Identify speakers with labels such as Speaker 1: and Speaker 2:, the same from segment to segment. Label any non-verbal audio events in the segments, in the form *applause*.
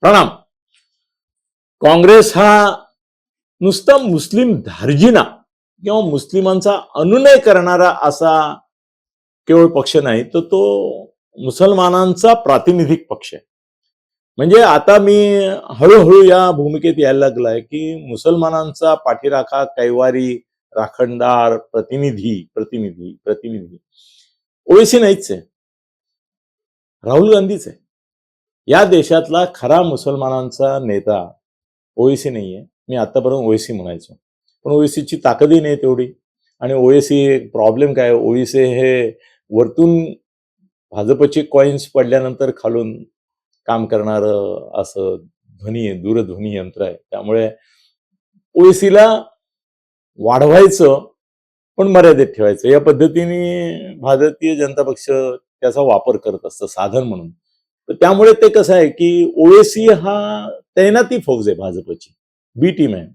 Speaker 1: प्रणाम. काँग्रेस हा नुसता मुस्लिम धार्जिना किंवा मुस्लिमांचा अनुनय करणारा असा केवळ पक्ष नाही तर तो मुसलमानांचा प्रातिनिधिक पक्ष आहे. म्हणजे आता मी हळूहळू या भूमिकेत यायला लागलाय की मुसलमानांचा पाठीराखा कैवारी राखणदार प्रतिनिधी प्रतिनिधी प्रतिनिधी. ओवेसी नाहीच आहे. राहुल गांधीच आहे. या देशातला खरा मुसलमानांचा नेता ओएसी नाहीये. मी आतापर्यंत ओएसी म्हणायचो. पण ओएसीची ताकदही नाही तेवढी. आणि ओएसी प्रॉब्लेम काय? ओएसी हे वरतून भाजपचे कॉईन्स पडल्यानंतर खालून काम करणारं असं ध्वनी आहे दूरध्वनी यंत्र आहे. त्यामुळे ओएसीला वाढवायचं पण मर्यादित ठेवायचं. या पद्धतीने भारतीय जनता पक्ष त्याचा वापर करत असतं साधन म्हणून. तर त्यामुळे ते कसं आहे की ओएसी हा तैनाती फौज आहे भाजपची बी टीम आहे.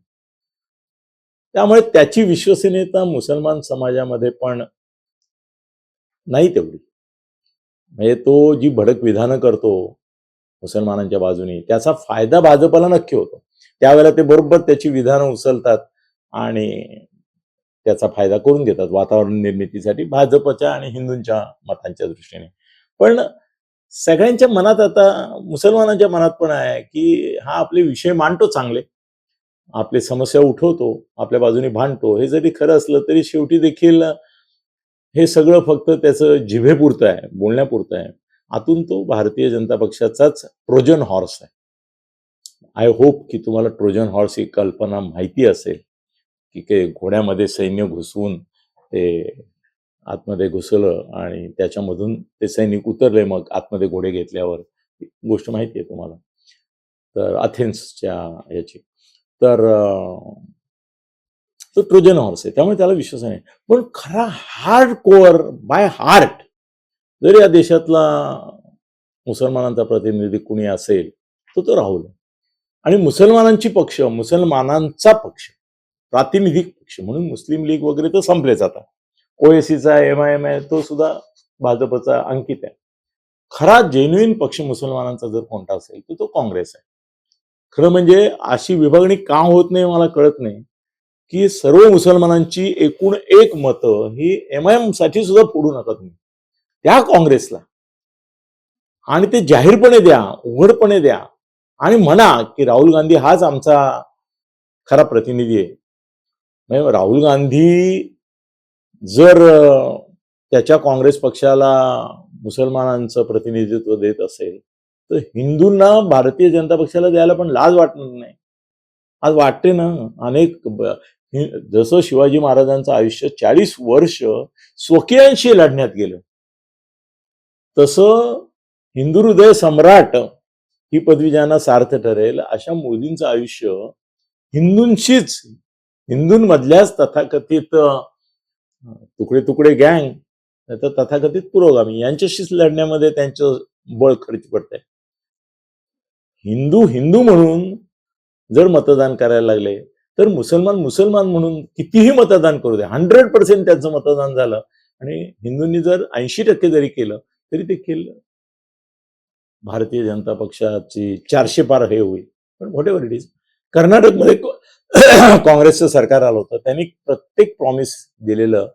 Speaker 1: त्यामुळे त्याची विश्वसनीयता मुसलमान समाजामध्ये पण नाही तेवढी. म्हणजे तो जी भडक विधानं करतो मुसलमानांच्या बाजूने त्याचा फायदा भाजपला नक्की होतो. त्यावेळेला ते बरोबर त्याची विधानं उचलतात आणि त्याचा फायदा करून घेतात वातावरण निर्मितीसाठी भाजपच्या आणि हिंदूंच्या मतांच्या दृष्टीने. पण सगळ्यांच्या मनात आता मुसलमानांच्या मनात पण आहे की हा आपले विषय मांडतो चांगले. आपली समस्या उठवतो आपल्या बाजूने भांडतो. हे जरी खरं असलं तरी शेवटी देखील हे सगळं फक्त त्याचं जिभेपुरतं आहे बोलण्यापुरतं आहे. आतून तो भारतीय जनता पक्षाचाच ट्रोजन हॉर्स आहे. आय होप की तुम्हाला ट्रोजन हॉर्स ही कल्पना माहिती असेल की काही घोड्यामध्ये सैन्य घुसवून ते आतमध्ये घुसलं आणि त्याच्यामधून ते सैनिक उतरले मग आतमध्ये घोडे घेतल्यावर. गोष्ट माहिती आहे तुम्हाला. तर अथेन्सच्या याची तर तो ट्रोजन हॉर्स आहे. त्यामुळे त्याला विश्वास नाही. पण खरा हार्ड कोअर बाय हार्ट जर या देशातला मुसलमानांचा प्रतिनिधी कुणी असेल तर तो राहुल आणि मुसलमानांची पक्ष मुसलमानांचा पक्ष प्रातिनिधिक पक्ष म्हणून मुस्लिम लीग वगैरे तर संपलेच आता ओएसीचा एम आय एम आहे तो सुद्धा भाजपचा अंकित आहे. खरा जेन्युईन पक्ष मुसलमानांचा जर कोणता असेल तर तो काँग्रेस आहे. खरं म्हणजे अशी विभागणी का होत नाही मला कळत नाही की सर्व मुसलमानांची एकूण एक मतं ही एम आय एमसाठी सुद्धा फोडू नका तुम्ही. त्या काँग्रेसला. आणि ते जाहीरपणे द्या उघडपणे द्या. आणि म्हणा की राहुल गांधी हाच आमचा खरा प्रतिनिधी आहे. राहुल गांधी जर त्याच्या काँग्रेस पक्षाला मुसलमानांचं प्रतिनिधित्व देत असेल तर हिंदूंना भारतीय जनता पक्षाला द्यायला पण लाज वाटणार नाही. आज वाटते ना अनेक जसं शिवाजी महाराजांचं आयुष्य चाळीस वर्ष स्वकीयांशी लढण्यात गेलं तसं हिंदू हृदय सम्राट ही पदवी ज्यांना सार्थ ठरेल अशा मोदींचं आयुष्य हिंदूंशीच हिंदूंमधल्याच तथाकथित तुकडे तुकडे गँग तर तथाकथित पुरोगामी. यांच्याशीच लढण्यामध्ये त्यांचं बळ खर्च पडतंय. हिंदू हिंदू म्हणून जर मतदान करायला लागले तर मुसलमान मुसलमान म्हणून कितीही मतदान करू दे. हंड्रेड पर्सेंट त्यांचं मतदान झालं. आणि हिंदूंनी जर ऐंशी टक्के जरी केलं तरी देखील भारतीय जनता पक्षाची चारशे पार हे होईल. पण व्हॉट एव्हर इट इज कर्नाटकमध्ये *clears throat* काँग्रेसचं सरकार आलं होतं. त्यांनी प्रत्येक प्रॉमिस दिलेलं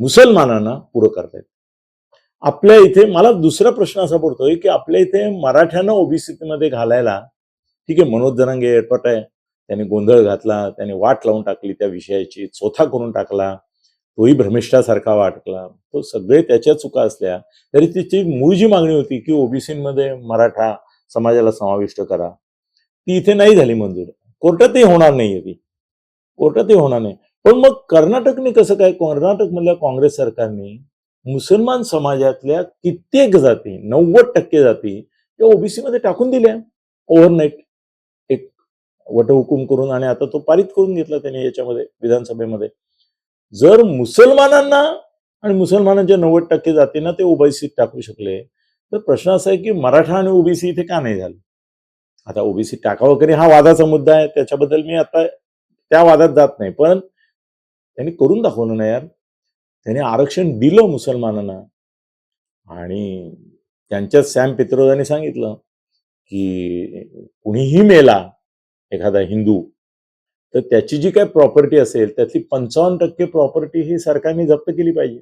Speaker 1: मुसलमानांना पुरं करतायत आपल्या इथे मला दुसरा प्रश्न असा पडतोय की आपल्या इथे मराठ्यांना ओबीसी मध्ये घालायला ठीक आहे मनोज जरांगे एअरपोर्ट आहे. त्यांनी गोंधळ घातला त्याने वाट लावून टाकली त्या विषयाची चोथा करून टाकला तोही भ्रमिष्ठासारखा वाटला. तो सगळे त्याच्या चुका असल्या तरी तिची मूळ जी मागणी होती की ओबीसीमध्ये मराठा समाजाला समाविष्ट करा. ती इथे नाही झाली मंजूर. कोर्टातही होणार नाहीये ती. कोर्टातही होणार नाही. पण मग कर्नाटकने कसं काय कर्नाटक मधल्या काँग्रेस सरकारने मुसलमान समाजातल्या कित्येक जाती नव्वद टक्के जाती त्या ओबीसी मध्ये टाकून दिल्या. ओव्हरनाईट एक वटहुकूम करून आणि आता तो पारित करून घेतला त्याने याच्यामध्ये विधानसभेमध्ये. जर मुसलमानांना आणि मुसलमानांच्या नव्वद टक्के जातींना ते ओबीसीत टाकू शकले तर प्रश्न असा आहे की मराठा आणि ओबीसी इथे का नाही झालं? आता ओबीसी टाका वगैरे हा वादाचा मुद्दा आहे त्याच्याबद्दल मी आता त्या वादात जात नाही. पण त्यांनी करून दाखवलं ना यार. त्यांनी आरक्षण दिलं मुसलमानांना आणि त्यांच्याच सॅम पित्रोदाने सांगितलं की कुणीही मेला एखादा हिंदू तर त्याची जी काही प्रॉपर्टी असेल त्यातली पंचावन्न टक्के प्रॉपर्टी ही सरकारने जप्त केली पाहिजे.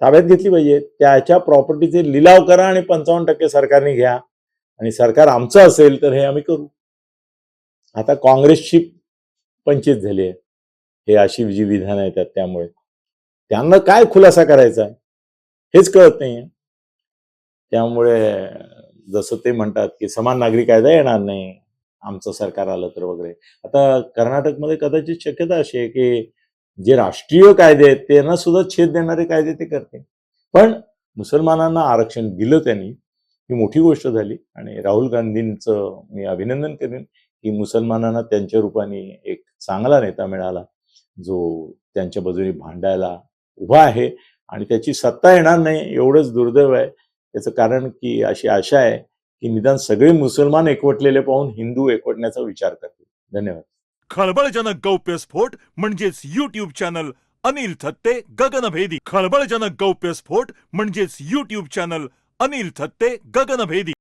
Speaker 1: ताब्यात घेतली पाहिजे. त्याच्या प्रॉपर्टीचे लिलाव करा आणि पंचावन्न टक्के सरकारने घ्या. आणि सरकार आमचं असेल तर हे आम्ही करू. आता काँग्रेसची पंचित झाली आहे. हे अशी जी विधानं येतात त्यामुळे. त्यांना काय खुलासा करायचा हेच कळत नाही त्यामुळे जसं ते म्हणतात की समान नागरी कायदा येणार नाही. आमचं सरकार आलं तर वगैरे. आता कर्नाटकमध्ये कदाचित शक्यता अशी आहे की जे राष्ट्रीय कायदे आहेत त्यांना सुद्धा छेद देणारे कायदे ते करते पण मुसलमानांना आरक्षण दिलं त्यांनी ही मोठी गोष्ट झाली. आणि राहुल गांधींचं मी अभिनंदन करेन की मुसलमानांना त्यांच्या रूपाने एक चांगला नेता मिळाला जो त्यांच्या बाजूने भांडायला उभा आहे. आणि त्याची सत्ता येणार नाही एवढंच दुर्दैव आहे. त्याचं कारण की अशी आशा आहे की निदान सगळे मुसलमान एकवटलेले पाहून हिंदू एकवटण्याचा विचार करतील. धन्यवाद.
Speaker 2: खळबळजनक गौप्यस्फोट म्हणजेच युट्यूब चॅनल अनिल थत्ते गगनभेदी. खळबळजनक गौप्यस्फोट म्हणजेच युट्यूब चॅनल अनिल थत्ते गगनभेदी.